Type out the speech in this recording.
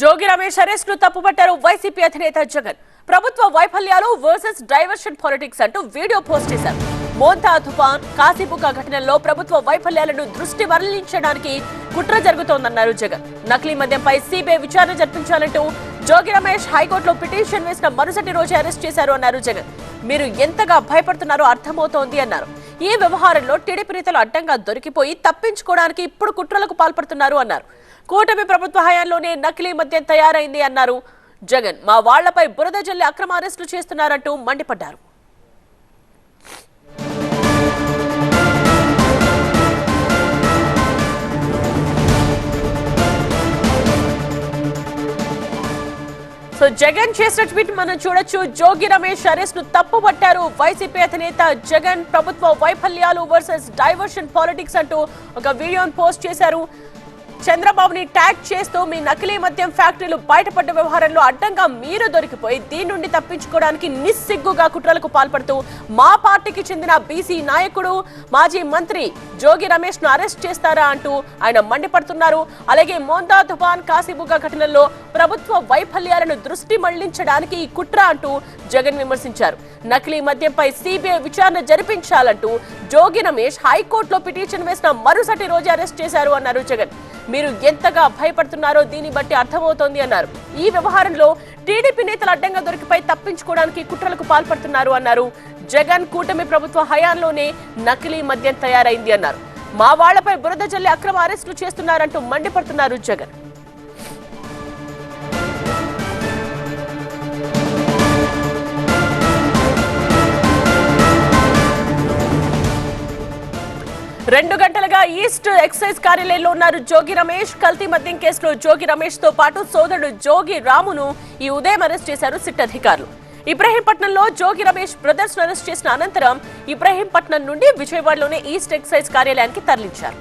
Jogi Ramesh అరెస్ట్ను తప్పుపట్టారు YCP అధినేత జగన్. ప్రభుత్వ వైఫల్యాలు వర్సెస్ డైవర్షన్ పాలిటిక్స్ అంటూ వీడియో పోస్ట్ చేశారు. మోంతా తుఫాన్ కాశీబుక ఘటనల్లో ప్రభుత్వ వైఫల్యాలను దృష్టి మరలించడానికి కుట్ర జరుగుతోందన్నారు జగన్. నకిలీ మద్యంపై సిబిఐ విచారణ జరిపించాలంటూ జోగి రమేష్ హైకోర్టులో పిటిషన్ వేసిన మరుసటి రోజే అరెస్ట్ చేశారు అన్నారు జగన్. మీరు ఎంతగా భయపడుతున్నారో అర్థమవుతోంది అన్నారు. ఈ వ్యవహారంలో టీడీపీ నేతలు అడ్డంగా దొరికిపోయి తప్పించుకోవడానికి ఇప్పుడు కుట్రలకు పాల్పడుతున్నారు అన్నారు. కూటమి ప్రభుత్వ హయాంలోనే నకిలీ మద్యం తయారైంది అన్నారు. జగన్ మా వాళ్ళపై బురద జల్లి అక్రమ అరెస్టులు చేస్తున్నారంటూ మండిపడ్డారు. సో జగన్ చేసిన ట్వీట్ మనం చూడొచ్చు. జోగి రమేష్ అరెస్ట్ను తప్పుపట్టారు. వైసీపీ అధినేత జగన్ ప్రభుత్వ వైఫల్యాలు వర్సెస్ డైవర్షన్ పాలిటిక్స్ అంటూ ఒక వీడియోను పోస్ట్ చేశారు. చంద్రబాబుని ట్యాగ్ చేస్తూ మీ నకిలీ మద్యం ఫ్యాక్టరీలు బయటపడ్డ వ్యవహారంలో అడ్డంగా మీరు దొరికిపోయి దీని నుండి తప్పించుకోవడానికి నిస్సిగ్గుగా కుట్రలకు పాల్పడుతూ మా పార్టీకి చెందిన బీసీ నాయకుడు మాజీ మంత్రి జోగి రమేష్ను అరెస్ట్ చేస్తారా అంటూ ఆయన మండిపడుతున్నారు. అలాగే మోందా తుఫాన్ కాశీబుగా ఘటనల్లో ప్రభుత్వ వైఫల్యాలను దృష్టి మళ్ళించడానికి ఈ కుట్ర అంటూ జగన్ విమర్శించారు. నకిలీ మద్యంపై సిబిఐ విచారణ జరిపించాలంటూ జోగి రమేష్ హైకోర్టులో పిటిషన్ వేసిన మరుసటి రోజు అరెస్ట్ చేశారు అన్నారు జగన్. మీరు ఎంతగా భయపడుతున్నారో దీన్ని బట్టి అర్థమవుతోంది అన్నారు. ఈ వ్యవహారంలో టీడీపీ నేతలు అడ్డంగా దొరికిపై తప్పించుకోవడానికి కుట్రలకు పాల్పడుతున్నారు అన్నారు. జగన్ కూటమి ప్రభుత్వ హయాంలోనే నకిలీ మద్యం తయారైంది అన్నారు. మా వాళ్ళపై బురద జల్లి అక్రమ అరెస్టులు చేస్తున్నారంటూ మండిపడుతున్నారు జగన్. రెండు గంటలుగా ఈస్ట్ ఎక్సైజ్ కార్యాలయంలో ఉన్నారు జోగి రమేష్. కల్తీ మద్యం కేసులో జోగి రమేష్తో పాటు సోదరుడు జోగి రామును ఈ ఉదయం అరెస్ట్ చేశారు సిట్ అధికారులు. ఇబ్రహీంపట్నంలో జోగి రమేష్ బ్రదర్స్ అరెస్ట్ చేసిన అనంతరం ఇబ్రహీంపట్నం నుండి విజయవాడలోని ఈస్ట్ ఎక్సైజ్ కార్యాలయానికి తరలించారు.